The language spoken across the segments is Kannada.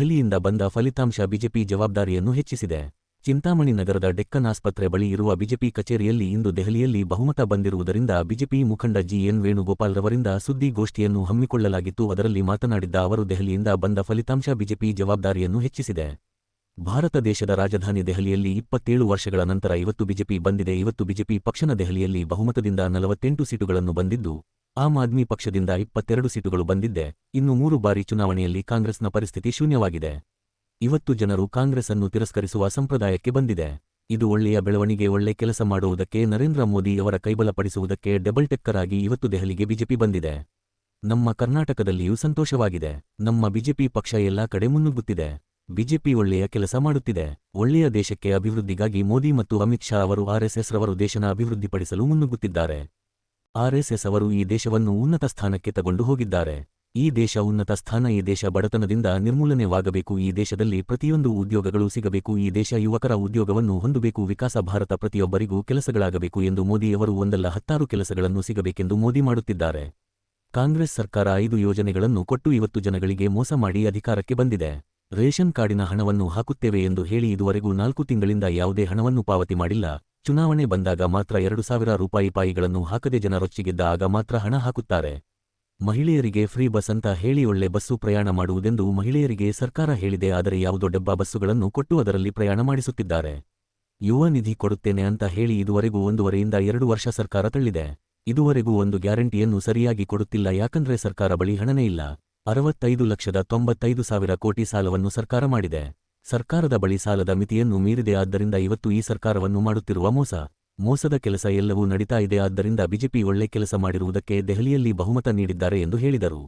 ದೆಹಲಿಯಿಂದ ಬಂದ ಫಲಿತಾಂಶ ಬಿಜೆಪಿ ಜವಾಬ್ದಾರಿಯನ್ನು ಹೆಚ್ಚಿಸಿದೆ. ಚಿಂತಾಮಣಿ ನಗರದ ಡೆಕ್ಕನ್ ಆಸ್ಪತ್ರೆ ಬಳಿ ಇರುವ ಬಿಜೆಪಿ ಕಚೇರಿಯಲ್ಲಿ ಇಂದು ದೆಹಲಿಯಲ್ಲಿ ಬಹುಮತ ಬಂದಿರುವುದರಿಂದ ಬಿಜೆಪಿ ಮುಖಂಡ ಜಿಎನ್ ವೇಣುಗೋಪಾಲ್ ರವರಿಂದ ಸುದ್ದಿಗೋಷ್ಠಿಯನ್ನು ಹಮ್ಮಿಕೊಳ್ಳಲಾಗಿತ್ತು. ಅದರಲ್ಲಿ ಮಾತನಾಡಿದ್ದ ಅವರು, ದೆಹಲಿಯಿಂದ ಬಂದ ಫಲಿತಾಂಶ ಬಿಜೆಪಿ ಜವಾಬ್ದಾರಿಯನ್ನು ಹೆಚ್ಚಿಸಿದೆ. ಭಾರತ ದೇಶದ ರಾಜಧಾನಿ ದೆಹಲಿಯಲ್ಲಿ ಇಪ್ಪತ್ತೇಳು ವರ್ಷಗಳ ನಂತರ ಇವತ್ತು ಬಿಜೆಪಿ ಬಂದಿದೆ. ಇವತ್ತು ಬಿಜೆಪಿ ಪಕ್ಷನ ದೆಹಲಿಯಲ್ಲಿ ಬಹುಮತದಿಂದ ನಲವತ್ತೆಂಟು ಸೀಟುಗಳನ್ನು ಬಂದಿದ್ದು ಆಮ್ ಆದ್ಮಿ ಪಕ್ಷದಿಂದ ಇಪ್ಪತ್ತೆರಡು ಸೀಟುಗಳು ಬಂದಿದ್ದೆ. ಇನ್ನು ಮೂರು ಬಾರಿ ಚುನಾವಣೆಯಲ್ಲಿ ಕಾಂಗ್ರೆಸ್ನ ಪರಿಸ್ಥಿತಿ ಶೂನ್ಯವಾಗಿದೆ. ಇವತ್ತು ಜನರು ಕಾಂಗ್ರೆಸ್ ಅನ್ನು ತಿರಸ್ಕರಿಸುವ ಸಂಪ್ರದಾಯಕ್ಕೆ ಬಂದಿದೆ. ಇದು ಒಳ್ಳೆಯ ಬೆಳವಣಿಗೆ, ಒಳ್ಳೆ ಕೆಲಸ ಮಾಡುವುದಕ್ಕೆ ನರೇಂದ್ರ ಮೋದಿ ಅವರ ಕೈಬಲಪಡಿಸುವುದಕ್ಕೆ ಡಬಲ್ ಟೆಕ್ಕರ್ ಆಗಿ ಇವತ್ತು ದೆಹಲಿಗೆ ಬಿಜೆಪಿ ಬಂದಿದೆ. ನಮ್ಮ ಕರ್ನಾಟಕದಲ್ಲಿಯೂ ಸಂತೋಷವಾಗಿದೆ. ನಮ್ಮ ಬಿಜೆಪಿ ಪಕ್ಷ ಎಲ್ಲಾ ಕಡೆ ಮುನ್ನುಗ್ಗುತ್ತಿದೆ. ಬಿಜೆಪಿ ಒಳ್ಳೆಯ ಕೆಲಸ ಮಾಡುತ್ತಿದೆ. ಒಳ್ಳೆಯ ದೇಶಕ್ಕೆ ಅಭಿವೃದ್ಧಿಗಾಗಿ ಮೋದಿ ಮತ್ತು ಅಮಿತ್ ಶಾ ಅವರು ಆರ್ಎಸ್ಎಸ್ ರವರು ದೇಶನ ಅಭಿವೃದ್ಧಿಪಡಿಸಲು ಮುನ್ನುಗ್ಗುತ್ತಿದ್ದಾರೆ. ಆರ್ಎಸ್ಎಸ್ ಅವರು ಈ ದೇಶವನ್ನು ಉನ್ನತ ಸ್ಥಾನಕ್ಕೆ ತಗೊಂಡು ಹೋಗಿದ್ದಾರೆ. ಈ ದೇಶ ಉನ್ನತ ಸ್ಥಾನ, ಈ ದೇಶ ಬಡತನದಿಂದ ನಿರ್ಮೂಲನೆವಾಗಬೇಕು, ಈ ದೇಶದಲ್ಲಿ ಪ್ರತಿಯೊಂದು ಉದ್ಯೋಗಗಳು ಸಿಗಬೇಕು, ಈ ದೇಶ ಯುವಕರ ಉದ್ಯೋಗವನ್ನು ಹೊಂದಬೇಕು, ವಿಕಾಸ ಭಾರತ ಪ್ರತಿಯೊಬ್ಬರಿಗೂ ಕೆಲಸಗಳಾಗಬೇಕು ಎಂದು ಮೋದಿಯವರು ಒಂದಲ್ಲ ಹತ್ತಾರು ಕೆಲಸಗಳನ್ನು ಸಿಗಬೇಕೆಂದು ಮೋದಿ ಮಾಡುತ್ತಿದ್ದಾರೆ. ಕಾಂಗ್ರೆಸ್ ಸರ್ಕಾರ ಐದು ಯೋಜನೆಗಳನ್ನು ಕೊಟ್ಟು ಇವತ್ತು ಜನಗಳಿಗೆ ಮೋಸ ಮಾಡಿ ಅಧಿಕಾರಕ್ಕೆ ಬಂದಿದೆ. ರೇಷನ್ ಕಾರ್ಡಿನ ಹಣವನ್ನು ಹಾಕುತ್ತೇವೆ ಎಂದು ಹೇಳಿ ಇದುವರೆಗೂ ನಾಲ್ಕು ತಿಂಗಳಿಂದ ಯಾವುದೇ ಹಣವನ್ನು ಪಾವತಿ ಮಾಡಿಲ್ಲ. ಚುನಾವಣೆ ಬಂದಾಗ ಮಾತ್ರ ಎರಡು ಸಾವಿರ ರೂಪಾಯಿ ಪಾಯಿಗಳನ್ನು ಹಾಕದೆ ಜನರೊಚ್ಚಿಗೆದ್ದ ಆಗ ಮಾತ್ರ ಹಣ ಹಾಕುತ್ತಾರೆ. ಮಹಿಳೆಯರಿಗೆ ಫ್ರೀ ಬಸ್ ಅಂತ ಹೇಳಿ ಒಳ್ಳೆ ಬಸ್ಸು ಪ್ರಯಾಣ ಮಾಡುವುದೆಂದು ಮಹಿಳೆಯರಿಗೆ ಸರ್ಕಾರ ಹೇಳಿದೆ, ಆದರೆ ಯಾವುದೋ ಡೆಬ್ಬ ಬಸ್ಸುಗಳನ್ನು ಕೊಟ್ಟು ಅದರಲ್ಲಿ ಪ್ರಯಾಣ ಮಾಡಿಸುತ್ತಿದ್ದಾರೆ. ಯುವ ನಿಧಿ ಕೊಡುತ್ತೇನೆ ಅಂತ ಹೇಳಿ ಇದುವರೆಗೂ ಒಂದೂವರೆಯಿಂದ ಎರಡು ವರ್ಷ ಸರ್ಕಾರ ತಳ್ಳಿದೆ. ಇದುವರೆಗೂ ಒಂದು ಗ್ಯಾರಂಟಿಯನ್ನು ಸರಿಯಾಗಿ ಕೊಡುತ್ತಿಲ್ಲ, ಯಾಕಂದ್ರೆ ಸರ್ಕಾರ ಬಳಿ ಹಣನೇ ಇಲ್ಲ. ಅರವತ್ತೈದು ಲಕ್ಷದ ತೊಂಬತ್ತೈದು ಸಾವಿರ ಕೋಟಿ ಸಾಲವನ್ನು ಸರ್ಕಾರ ಮಾಡಿದೆ. ಸರ್ಕಾರದ ಬಳಿ ಸಾಲದ ಮಿತಿಯನ್ನು ಮೀರಿದೆ ಆದ್ದರಿಂದ ಇವತ್ತು ಈ ಸರ್ಕಾರವನ್ನು ಮಾಡುತ್ತಿರುವ ಮೋಸ. ಮೋಸದ ಕೆಲಸ ಎಲ್ಲವೂ ನಡೀತಾ ಇದೆ ಆದ್ದರಿಂದ ಬಿಜೆಪಿ ಒಳ್ಳೆ ಕೆಲಸ ಮಾಡಿರುವುದಕ್ಕೆ ದೆಹಲಿಯಲ್ಲಿ ಬಹುಮತ ನೀಡಿದ್ದಾರೆ ಎಂದು ಹೇಳಿದರು.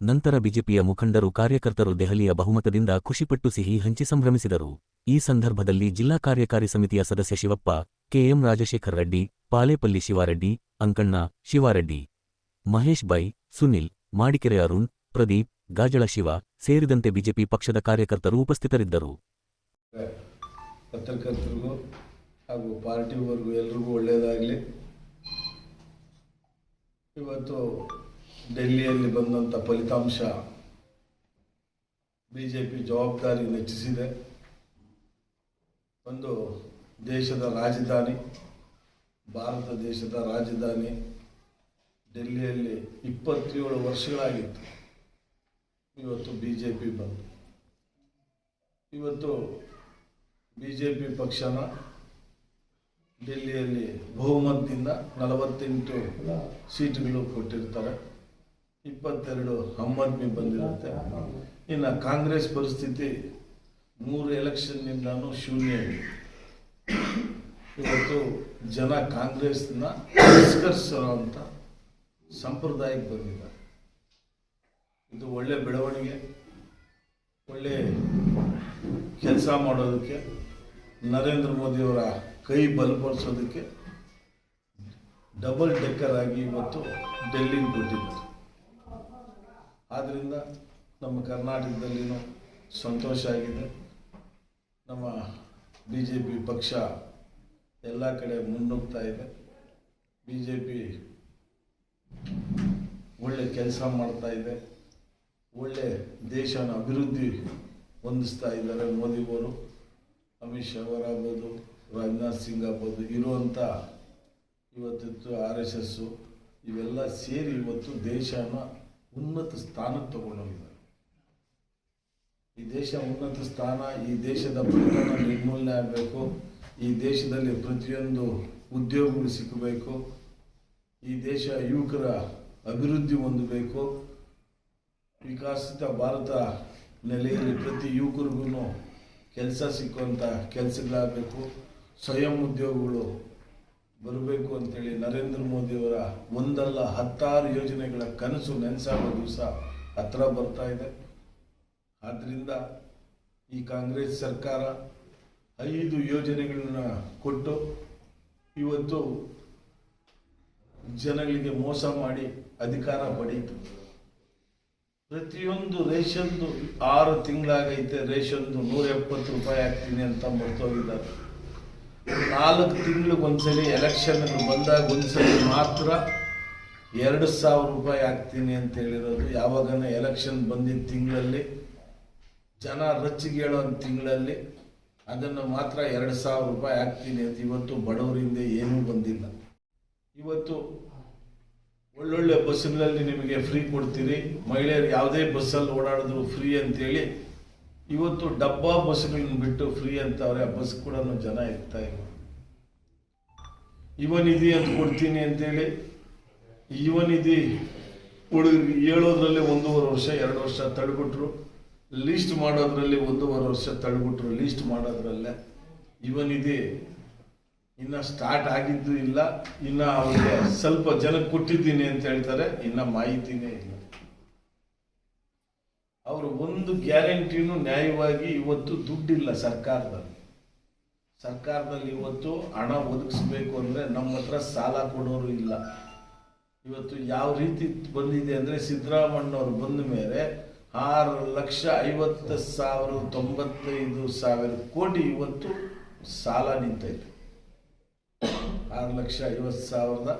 ನಂತರ ಬಿಜೆಪಿಯ ಮುಖಂಡರು ಕಾರ್ಯಕರ್ತರು ದೆಹಲಿಯ ಬಹುಮತದಿಂದ ಖುಷಿಪಟ್ಟು ಸಿಹಿ ಹಂಚಿ ಸಂಭ್ರಮಿಸಿದರು. ಈ ಸಂದರ್ಭದಲ್ಲಿ ಜಿಲ್ಲಾ ಕಾರ್ಯಕಾರಿ ಸಮಿತಿಯ ಸದಸ್ಯ ಶಿವಪ್ಪ, ಕೆಎಂ ರಾಜಶೇಖರ್ ರೆಡ್ಡಿ, ಪಾಲೇಪಲ್ಲಿ ಶಿವಾರೆಡ್ಡಿ, ಅಂಕಣ್ಣ ಶಿವಾರೆಡ್ಡಿ, ಮಹೇಶ್ ಬೈ, ಸುನಿಲ್, ಮಾಡಿಕೆರೆ ಅರುಣ್, ಪ್ರದೀಪ್ ಗಾಜಳ ಶಿವ ಸೇರಿದಂತೆ ಬಿಜೆಪಿ ಪಕ್ಷದ ಕಾರ್ಯಕರ್ತರು ಉಪಸ್ಥಿತರಿದ್ದರು. ಪತ್ರಕರ್ತರಿಗೂ ಹಾಗೂ ಪಾರ್ಟಿವರೆಗೂ ಎಲ್ರಿಗೂ ಒಳ್ಳೆಯದಾಗಲಿ. ಇವತ್ತು ಡೆಲ್ಲಿಯಲ್ಲಿ ಬಂದಂಥ ಫಲಿತಾಂಶ ಬಿ ಜೆ ಪಿ ಜವಾಬ್ದಾರಿ ಹೆಚ್ಚಿಸಿದೆ ಒಂದು ದೇಶದ ರಾಜಧಾನಿ, ಭಾರತ ದೇಶದ ರಾಜಧಾನಿ ಡೆಲ್ಲಿಯಲ್ಲಿ ಇಪ್ಪತ್ತೇಳು ವರ್ಷಗಳಾಗಿತ್ತು. ಇವತ್ತು ಬಿ ಜೆ ಪಿ ಬಂತು. ಇವತ್ತು ಬಿ ಜೆ ಪಿ ಪಕ್ಷನ ಡೆಲ್ಲಿಯಲ್ಲಿ ಬಹುಮತದಿಂದ ನಲವತ್ತೆಂಟು ಸೀಟುಗಳು ಕೊಟ್ಟಿರ್ತಾರೆ. ಇಪ್ಪತ್ತೆರಡು ಆಮ್ ಆದ್ಮಿ ಬಂದಿರುತ್ತೆ. ಇನ್ನು ಕಾಂಗ್ರೆಸ್ ಪರಿಸ್ಥಿತಿ ಮೂರು ಎಲೆಕ್ಷನ್ನಿಂದಾನು ಶೂನ್ಯ ಇವತ್ತು ಜನ ಕಾಂಗ್ರೆಸ್ನ ತಿರಸ್ಕರಿಸುವಂಥ ಸಂಪ್ರದಾಯಕ್ಕೆ ಬಂದಿದ್ದಾರೆ. ಇದು ಒಳ್ಳೆ ಬೆಳವಣಿಗೆ, ಒಳ್ಳೆ ಕೆಲಸ ಮಾಡೋದಕ್ಕೆ, ನರೇಂದ್ರ ಮೋದಿಯವರ ಕೈ ಬಲಪಡಿಸೋದಕ್ಕೆ ಡಬಲ್ ಡೆಕ್ಕರ್ ಆಗಿ ಇವತ್ತು ಡೆಲ್ಲಿಗೆ ಕೊಟ್ಟಿದ್ದಾರೆ ಆದ್ದರಿಂದ ನಮ್ಮ ಕರ್ನಾಟಕದಲ್ಲಿನೂ ಸಂತೋಷ ಆಗಿದೆ. ನಮ್ಮ ಬಿ ಜೆ ಪಿ ಪಕ್ಷ ಎಲ್ಲ ಕಡೆ ಮುನ್ನುಗ್ತಾ ಇದೆ. ಬಿ ಜೆ ಪಿ ಒಳ್ಳೆ ಕೆಲಸ ಮಾಡ್ತಾ ಇದೆ. ಒಳ್ಳೆ ದೇಶನ ಅಭಿವೃದ್ಧಿ ಹೊಂದಿಸ್ತಾ ಇದ್ದಾರೆ ಮೋದಿಯವರು ಅಮಿತ್ ಶಾ ಅವರಾಗ್ಬೋದು, ರಾಜನಾಥ್ ಸಿಂಗ್ ಆಗ್ಬೋದು ಇರುವಂಥ ಇವತ್ತಿತ್ತು ಆರ್ ಎಸ್ ಎಸ್ಸು ಇವೆಲ್ಲ ಸೇರಿ ಇವತ್ತು ದೇಶನ ಉನ್ನತ ಸ್ಥಾನಕ್ಕೆ ತಗೊಂಡೋಗಿದ್ದಾರೆ. ಈ ದೇಶ ಉನ್ನತ ಸ್ಥಾನ, ಈ ದೇಶದ ಬಡತನ ನಿರ್ಮೂಲನೆ ಆಗಬೇಕು, ಈ ದೇಶದಲ್ಲಿ ಪ್ರತಿಯೊಂದು ಉದ್ಯೋಗಗಳು ಸಿಕ್ಕಬೇಕು ಈ ದೇಶ ಯುವಕರ ಅಭಿವೃದ್ಧಿ ಹೊಂದಬೇಕು ವಿಕಸಿತ ಭಾರತ ನೆಲೆಯಲ್ಲಿ ಪ್ರತಿ ಯುವಕರಿಗೂ ಕೆಲಸ ಸಿಕ್ಕುವಂಥ ಕೆಲಸಗಳಾಗಬೇಕು. ಸ್ವಯಂ ಉದ್ಯೋಗಗಳು ಬರಬೇಕು ಅಂತೇಳಿ ನರೇಂದ್ರ ಮೋದಿಯವರ ಒಂದಲ್ಲ ಹತ್ತಾರು ಯೋಜನೆಗಳ ಕನಸು ನೆನೆಸಾಗೋ ದಿವಸ ಹತ್ರ ಬರ್ತಾ ಇದೆ. ಆದ್ದರಿಂದ ಈ ಕಾಂಗ್ರೆಸ್ ಸರ್ಕಾರ ಐದು ಯೋಜನೆಗಳನ್ನ ಕೊಟ್ಟು ಇವತ್ತು ಜನಗಳಿಗೆ ಮೋಸ ಮಾಡಿ ಅಧಿಕಾರ ಪಡೆಯಿತು. ಪ್ರತಿಯೊಂದು ರೇಷನ್ದು ಆರು ತಿಂಗಳಾಗೈತೆ, ರೇಷನ್ದು ನೂರ ಎಪ್ಪತ್ತು ರೂಪಾಯಿ ಹಾಕ್ತೀನಿ ಅಂತ ಮರ್ತೋಗಿದ್ದಾರೆ. ನಾಲ್ಕು ತಿಂಗಳಿಗೆ ಒಂದ್ಸಲಿ ಎಲೆಕ್ಷನ್ ಬಂದಾಗ ಒಂದ್ಸಲಿ ಮಾತ್ರ ಎರಡು ಸಾವಿರ ರೂಪಾಯಿ ಹಾಕ್ತೀನಿ ಅಂತ ಹೇಳಿರೋದು. ಯಾವಾಗನ ಎಲೆಕ್ಷನ್ ಬಂದಿದ್ದ ತಿಂಗಳಲ್ಲಿ, ಜನ ರಚ್ಚಿಗೇಳೋ ತಿಂಗಳಲ್ಲಿ ಅದನ್ನು ಮಾತ್ರ ಎರಡು ಸಾವಿರ ರೂಪಾಯಿ ಹಾಕ್ತೀನಿ ಅಂತ ಇವತ್ತು ಬಡವರಿಂದ ಏನೂ ಬಂದಿಲ್ಲ. ಇವತ್ತು ಒಳ್ಳೊಳ್ಳೆ ಬಸ್ಸುಗಳಲ್ಲಿ ನಿಮಗೆ ಫ್ರೀ ಕೊಡ್ತೀರಿ. ಮಹಿಳೆಯರು ಯಾವುದೇ ಬಸ್ಸಲ್ಲಿ ಓಡಾಡಿದ್ರು ಫ್ರೀ ಅಂತೇಳಿ, ಇವತ್ತು ಡಬ್ಬಾ ಬಸ್ಗಳನ್ನ ಬಿಟ್ಟು ಫ್ರೀ ಅಂತವ್ರೆ, ಆ ಬಸ್ ಕೂಡ ಜನ ಇರ್ತಾ ಇಲ್ಲ. ಯುವ ನಿಧಿ ಅಂತ ಕೊಡ್ತೀನಿ ಅಂತೇಳಿ ಇದಿ ಹುಡುಗರಿಗೆ ಹೇಳೋದ್ರಲ್ಲಿ ಒಂದೂವರೆ ವರ್ಷ, ಎರಡು ವರ್ಷ ತಳ್ಬಿಟ್ರು ಲೀಸ್ಟ್ ಮಾಡೋದ್ರಲ್ಲಿ ಒಂದೂವರೆ ವರ್ಷ ತಳ್ಬಿಟ್ರು ಲೀಸ್ಟ್ ಮಾಡೋದ್ರಲ್ಲೇ ನಿಧಿ ಇನ್ನ ಸ್ಟಾರ್ಟ್ ಆಗಿದ್ದು ಇಲ್ಲ. ಇನ್ನ ಅವ್ರಿಗೆ ಸ್ವಲ್ಪ ಜನಕ್ಕೆ ಕೊಟ್ಟಿದ್ದೀನಿ ಅಂತ ಹೇಳ್ತಾರೆ. ಇನ್ನ ಮಾಹಿತಿನೇ ಇಲ್ಲ. ಅವರು ಒಂದು ಗ್ಯಾರಂಟಿನೂ ನ್ಯಾಯವಾಗಿ ಇವತ್ತು ದುಡ್ಡಿಲ್ಲ ಸರ್ಕಾರದಲ್ಲಿ. ಸರ್ಕಾರದಲ್ಲಿ ಇವತ್ತು ಹಣ ಒದಗಿಸ್ಬೇಕು ಅಂದ್ರೆ ನಮ್ಮ ಹತ್ರ ಸಾಲ ಕೊಡೋರು ಇಲ್ಲ. ಇವತ್ತು ಯಾವ ರೀತಿ ಬಂದಿದೆ ಅಂದ್ರೆ ಸಿದ್ದರಾಮಣ್ಣವ್ರು ಬಂದ ಮೇಲೆ ಆರು ಲಕ್ಷ ಐವತ್ತು ಸಾವಿರ ತೊಂಬತ್ತೈದು ಸಾವಿರ ಕೋಟಿ ಇವತ್ತು ಸಾಲ ನಿಂತೈತೆ. ಆರು ಲಕ್ಷ ಐವತ್ತು ಸಾವಿರದ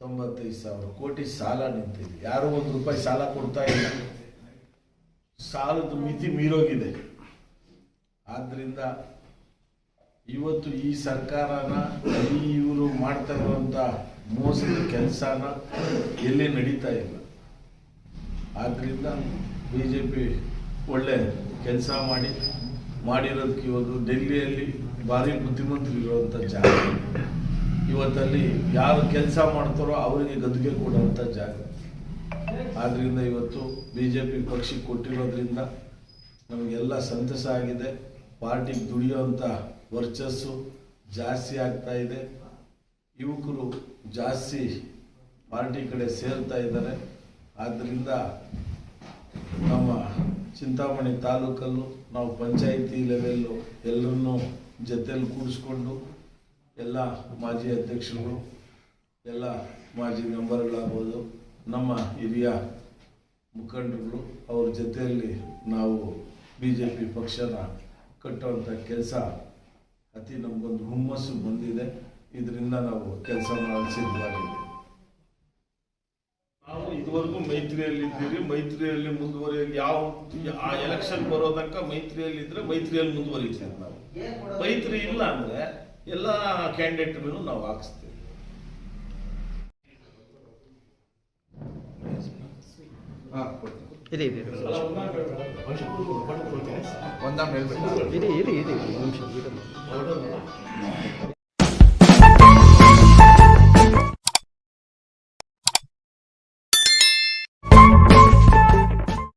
ತೊಂಬತ್ತೈದು ಸಾವಿರ ಕೋಟಿ ಸಾಲ ನಿಂತಿದೆ. ಯಾರು ಒಂದು ರೂಪಾಯಿ ಸಾಲ ಕೊಡ್ತಾ ಇಲ್ಲ? ಸಾಲದ ಮಿತಿ ಮೀರೋಗಿದೆ. ಆದ್ದರಿಂದ ಇವತ್ತು ಈ ಸರ್ಕಾರನ ಇವರು ಮಾಡ್ತಾ ಇರುವಂತ ಮೋಸದ ಕೆಲಸನ ಎಲ್ಲಿ ನಡೀತಾ ಇಲ್ಲ. ಆದ್ದರಿಂದ ಬಿ ಜೆ ಪಿ ಒಳ್ಳೆ ಕೆಲಸ ಮಾಡಿ, ಮಾಡಿರೋದಕ್ಕೆ ಇವತ್ತು ಡೆಲ್ಲಿಯಲ್ಲಿ ಭಾರಿ ಬುದ್ಧಿಮಂತರು ಇರುವಂಥ ಜಾಗ. ಇವತ್ತಲ್ಲಿ ಯಾರು ಕೆಲಸ ಮಾಡ್ತಾರೋ ಅವರಿಗೆ ಗದ್ದುಗೆ ಕೊಡುವಂಥ ಜಾಗ. ಆದ್ರಿಂದ ಇವತ್ತು ಬಿ ಜೆ ಪಕ್ಷಕ್ಕೆ ಕೊಟ್ಟಿರೋದ್ರಿಂದ ನಮಗೆಲ್ಲ ಸಂತಸ ಆಗಿದೆ. ಪಾರ್ಟಿಗೆ ದುಡಿಯೋಂಥ ವರ್ಚಸ್ಸು ಜಾಸ್ತಿ ಆಗ್ತಾ ಇದೆ. ಯುವಕರು ಜಾಸ್ತಿ ಪಾರ್ಟಿ ಕಡೆ ಸೇರ್ತಾ ಇದ್ದಾರೆ. ಆದ್ದರಿಂದ ನಮ್ಮ ಚಿಂತಾಮಣಿ ತಾಲೂಕಲ್ಲೂ ನಾವು ಪಂಚಾಯಿತಿ ಲೆವೆಲ್ಲು ಎಲ್ಲರನ್ನೂ ಜೊತೆಯಲ್ಲಿ ಕೂಡಿಸ್ಕೊಂಡು ಎಲ್ಲ ಮಾಜಿ ಅಧ್ಯಕ್ಷರು ಎಲ್ಲ ಮಾಜಿ ಮೆಂಬರ್ಗಳಾಗ್ಬೋದು, ನಮ್ಮ ಹಿರಿಯ ಮುಖಂಡರುಗಳು, ಅವ್ರ ಜೊತೆಯಲ್ಲಿ ನಾವು ಬಿ ಜೆ ಪಿ ಪಕ್ಷನ ಕಟ್ಟುವಂಥ ಕೆಲಸ ಅತಿ ನಮಗೊಂದು ಹುಮ್ಮಸ್ಸು ಬಂದಿದೆ. ಇದರಿಂದ ನಾವು ಕೆಲಸ ಮಾಡಿಸಿದ್ದಾಗಿದೆ ನಾವು ಇದುವರೆಗೂ ಮೈತ್ರಿಯಲ್ಲಿ ಇದ್ದೀರಿ ಮೈತ್ರಿಯಲ್ಲಿ ಮುಂದುವರಿಯ ಯಾವ ಆ ಎಲೆಕ್ಷನ್ ಬರೋ ಮೈತ್ರಿಯಲ್ಲಿ ಇದ್ರೆ ಮೈತ್ರಿಯಲ್ಲಿ ಮುಂದುವರಿತೀವಿ ನಾವು. ಮೈತ್ರಿ ಇಲ್ಲ ಅಂದ್ರೆ ಎಲ್ಲ ಕ್ಯಾಂಡಿಡೇಟ್ ಮೇಲೂ ನಾವು ಹಾಕಿಸ್ತೀವಿ. ಇರಿ ಇರಿ ಒಂದಾಮ್ ಹೇಳ್ಬೇಕು. ಇರಿ ಇರಿ ಇರಿ ಒಂದು ನಿಮಿಷ